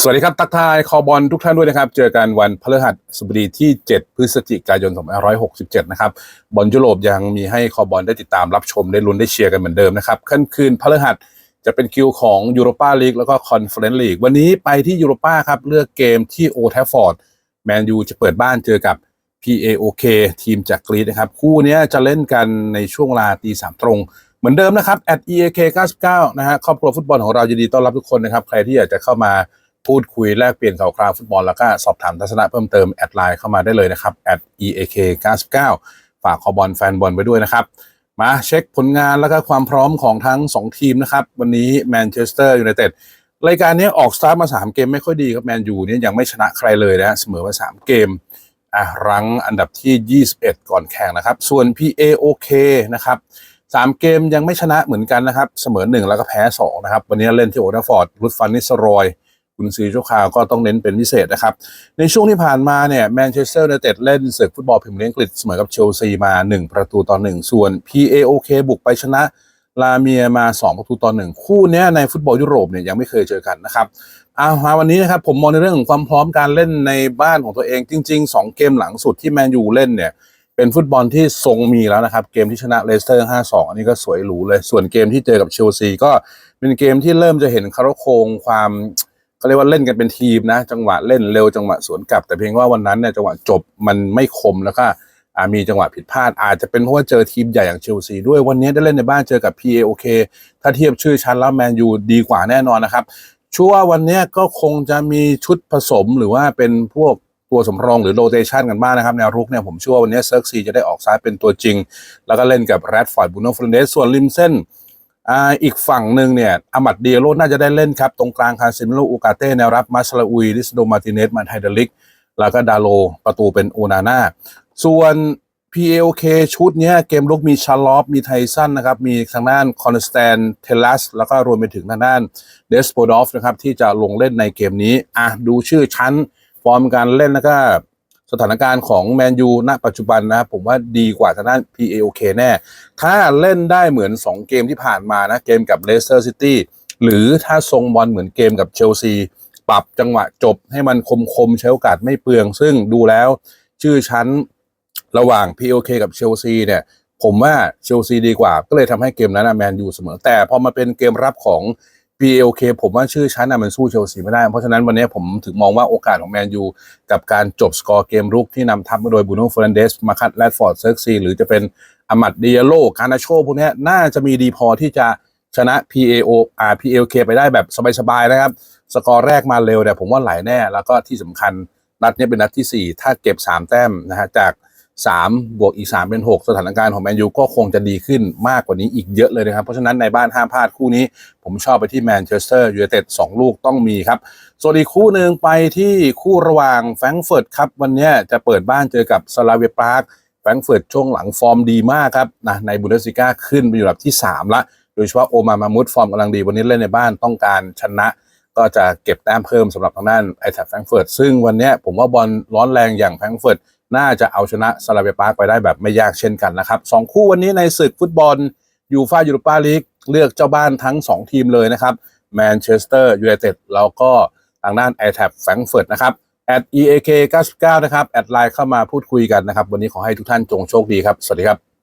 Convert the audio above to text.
สวัสดีครับตักทายคอบอลทุกท่านด้วยนะครับ เจอกันวันพฤหัสบดีที่ 7 พฤศจิกายน2567 นะครับ บอลยุโรปยังมีให้คอบอลได้ติดตามรับชมได้ลุ้นได้เชียร์กันเหมือนเดิมนะครับขั้นคืนพฤหัสจะเป็นคิวของยูโรปาลีกแล้วก็คอนเฟอเรนซ์ลีกวันนี้ไปที่ยูโรปาครับ เลือกเกมที่โอ t ทฟฟอร์ดแมนยูจะเปิดบ้านเจอกับ PAOK ทีมจากกรีซนะครับ คู่นี้จะเล่นกันในช่วงเวลาตีสามตรงเหมือนเดิมนะครับ at eak 99นะฮะครอบครัวฟุตบอลของเรายินดีต้อนรับทุกคนนะครับใครที่อยากจะเข้ามา พูดคุยแลกเปลี่ยนข่าวคราวฟุตบอลแล้วก็สอบถามทัศนะเพิ่มเติม แอดไลน์เข้ามาได้เลยนะครับ at eak 99ฝากคอบอลแฟนบอลไว้ด้วยนะครับ มาเช็คผลงานแล้วก็ความพร้อมของทั้ง 2 ทีมนะครับ วันนี้แมนเชสเตอร์ยูไนเต็ดรายการนี้ออกสตาร์ทมา 3 เกมไม่ค่อยดีครับแมนยูเนี่ยยังไม่ชนะใครเลยนะเสมอมา 3 เกมอะรั้งอันดับที่ 21 ก่อนแข่งนะครับ ส่วน PAOK นะครับสามเกมยังไม่ชนะเหมือนกันนะครับ เสมอหนึ่งแล้วก็แพ้สองนะครับ วันนี้เล่นที่โอทัฟฟอร์ดรุดฟันนิสรอย คุณซีโชคาวก็ต้องเน้นเป็นพิเศษนะครับ ในช่วงที่ผ่านมาเนี่ยแมนเชสเตอร์ยูไนเต็ดเล่นศึกฟุตบอลพรีเมียร์ลีกอังกฤษเสมอกับเชลซีมา 1 ประตูต่อ 1 ส่วน PAOK บุกไปชนะลาเมียมา 2 ประตูต่อ 1 คู่นี้ในฟุตบอลยุโรปเนี่ยยังไม่เคยเจอกันนะครับเอามาวันนี้นะครับผมมองในเรื่องของความพร้อมการเล่นในบ้านของตัวเองจริง ๆ 2 เกมหลังสุดที่แมนยูเล่นเนี่ยเป็นฟุตบอลที่ทรงมีแล้วนะครับ เกมที่ชนะเลสเตอร์ 5-2 อันนี้ก็สวยหรูเลย ส่วนเกมที่เจอกับเชลซีก็เป็นเกมที่เริ่มจะเห็นคาร์โครงความ เขาเรียกว่าเล่นกันเป็นทีมนะ จังหวะเล่นเร็วจังหวะสวนกลับ แต่เพียงว่าวันนั้นเนี่ยจังหวะจบมันไม่คมแล้วก็มีจังหวะผิดพลาด อาจจะเป็นเพราะว่าเจอทีมใหญ่อย่างเชลซีด้วยวันนี้ได้เล่นในบ้านเจอกับ PAOK ถ้าเทียบชื่อชั้นแล้วแมนยูดีกว่าแน่นอนนะครับชัวร์วันนี้ก็คงจะมีชุดผสมหรือว่าเป็นพวกตัวสำรองหรือโรเตชันกันบ้างนะครับแนวรุกเนี่ยผมเชื่อว่าวันนี้เซิร์กซีจะได้ออกซ้ายเป็นตัวจริง แล้วก็เล่นกับแรดฟอร์ดบูโนฟรนเดสส่วนริมเส้น อ่าอีกฝั่งหนึ่งเนี่ยอามัดเดียโรน่าจะได้เล่นครับ ตรงกลางคาซิมิโลอูกาเต้แนวรับมาสลาอุยลิสโดมาติเนสมาไทเดลิก แล้วก็ดาโล ประตูเป็นโอนาน่าส่วน PAOK ชุดนี้เกมลุกมีชาลอฟมีไทสันนะครับ มีทางด้านคอนสแตนเทลัสแล้วก็รวมไปถึงทางด้านเดสโปดอฟนะครับ ที่จะลงเล่นในเกมนี้ อะดูชื่อชั้น ฟอร์มการเล่นแล้วก็ สถานการณ์ของแมนยูณปัจจุบันนะผมว่าดีกว่าทางด้าน PAOK แน่ ถ้าเล่นได้เหมือน 2 เกมที่ผ่านมานะเกมกับเลสเตอร์ซิตี้หรือถ้าทรงบอลเหมือนเกมกับเชลซีปรับจังหวะจบให้มันคมๆใช้โอกาสไม่เปลือง ซึ่งดูแล้วชื่อชั้นระหว่าง POK กับเชลซีเนี่ย ผมว่าเชลซีดีกว่า ก็เลยทำให้เกมนั้นแมนยูเสมอ แต่พอมาเป็นเกมรับของ POK ผมว่าชื่อชั้นน่ะมันสู้เชลซีไม่ได้ เพราะฉะนั้นวันนี้ผมถึงมองว่าโอกาสของแมนยูกับการจบสกอร์เกมรุกที่นำทัพมาโดยบูโน่เฟรนเดสมาคัดแรดฟอร์ดเซิร์กซีหรือจะเป็นอามัดเดียโลคานาโชพวกนี้น่าจะมีดีพอที่จะชนะ PAO อ่า PLK ไปได้แบบสบายๆนะครับ สกอร์แรกมาเร็วแต่ผมว่าไหลแน่ แล้วก็ที่สำคัญนัดนี้เป็นนัดที่ 4 ถ้าเก็บ 3 แต้มนะฮะจาก 3 บวกอีก 3 เป็น 6 สถานการณ์ของแมนยูก็คงจะดีขึ้นมากกว่านี้อีกเยอะเลยนะครับ เพราะฉะนั้นในบ้านห้ามพลาดคู่นี้ ผมชอบไปที่แมนเชสเตอร์ยูไนเต็ด2ลูกต้องมีครับ ส่วนอีกคู่หนึ่งไปที่คู่ระหว่างแฟรงเฟิร์ตครับ วันนี้จะเปิดบ้านเจอกับสลาเวียปรากแฟรงเฟิร์ตช่วงหลังฟอร์มดีมากครับนะในบุนเดสลิก้าขึ้นไปอยู่ลำดับที่ 3 ละ โดยเฉพาะโอมามามุดฟอร์มกำลังดีวันนี้เล่นในบ้านต้องการชนะก็จะเก็บแต้มเพิ่มสำหรับทางด้านไอแทบแฟรงเฟิร์ตซึ่งวันนี้ผมว่าบอลร้อนแรงอย่างแฟรงเฟิร์ต น่าจะเอาชนะซาลาเวปาร์กไปได้แบบไม่ยากเช่นกันนะครับสองคู่วันนี้ในศึกฟุตบอลยูฟายูโรปาลีกเลือกเจ้าบ้านทั้ง 2 ทีมเลยนะครับแมนเชสเตอร์ยูไนเต็ดแล้วก็ทางด้านไอแทบแฟรงเฟิร์ตนะครับ at eak 99นะครับ แอดไลน์เข้ามาพูดคุยกันนะครับ วันนี้ขอให้ทุกท่านจงโชคดีครับ สวัสดีครับ